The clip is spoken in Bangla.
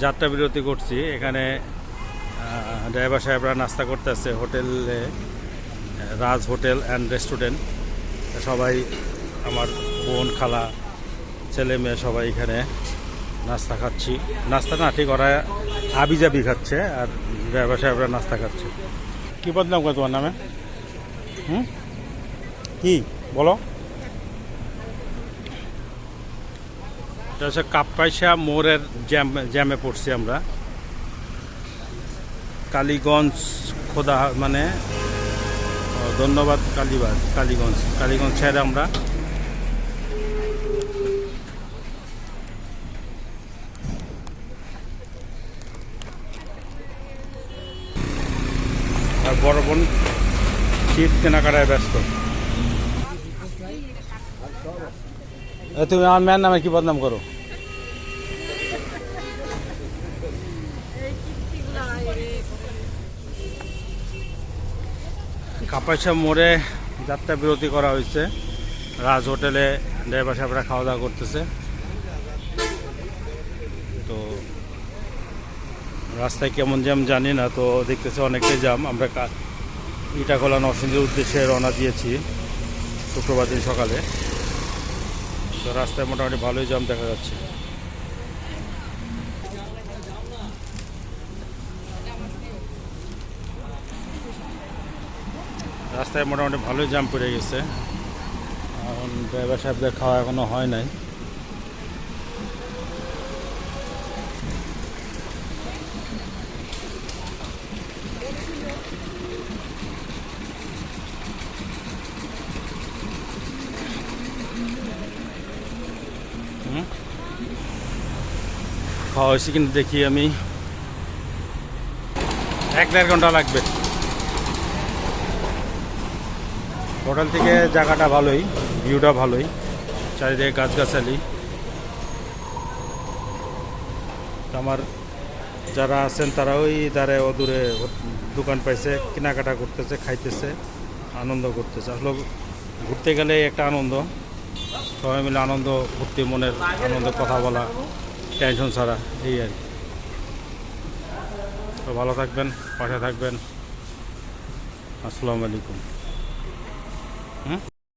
যাত্রা বিরতি করছি। এখানে ড্রাইভার সাহেবরা নাস্তা করতেছে হোটেলে, রাজ হোটেল অ্যান্ড রেস্টুরেন্ট। সবাই, আমার বোন, খালা, ছেলে মেয়ে, সবাই এখানে নাস্তা খাচ্ছি। নাস্তা না, ঠিক ওরা আবি জাবি খাচ্ছে আর ড্রাইভার সাহেবরা নাস্তা খাচ্ছে। কী বদনাম করে তোমার নামে? হুম? কী? বলো। এটা কাপ্পাইশা মোড়ের জ্যাম, জ্যামে পড়ছি আমরা। কালীগঞ্জ খোদা মানে ধন্যবাদ কালীবাদ কালীগঞ্জ কালীগঞ্জ ছেড়ে আমরা। আর বড় বোন শীত কেনাকাটায় ব্যস্ত। তুমি আমার মেয়ের নামে কি বদনাম করো? কাপাইসা মোড়ে যাত্রা বিরতি করা হয়েছে। রাজ হোটেলে ড্রাইভার সাহেবরা খাওয়া দাওয়া করতেছে। তো রাস্তায় কেমন জ্যাম জানি না, তো দেখতেছে অনেকটাই জ্যাম। আমরা ইটাখোলা নরসিংদীর উদ্দেশ্যে রওনা দিয়েছি শুক্রবার দিন সকালে। তো রাস্তায় মোটামুটি ভালোই জ্যাম দেখা যাচ্ছে। রাস্তায় মোটামুটি ভালোই জ্যাম পড়ে গেছে। এখন ড্রাইভার সাহেবদের খাওয়া এখনও হয় নাই। খাওয়া হয়েছে কিন্তু দেখি আমি। এক দেড় ঘণ্টা লাগবে। হোটেল থেকে জায়গাটা ভালোই ভিউটা ভালোই, চারিদিকে গাছগাছালি। আমার যারা আছেন তারা ওই দ্বারে অদূরে দোকান পাইছে, কেনাকাটা করতেছে, খাইতেছে, আনন্দ করতেছে। আসলে ঘুরতে গেলে একটা আনন্দ, সবাই মিলে আনন্দ ফুর্তি মনের আনন্দ কথা বলা টেনশন ছাড়া, এই আর কি। তো ভালো থাকবেন, পাশে থাকবেন। আসসালামু আলাইকুম। হুম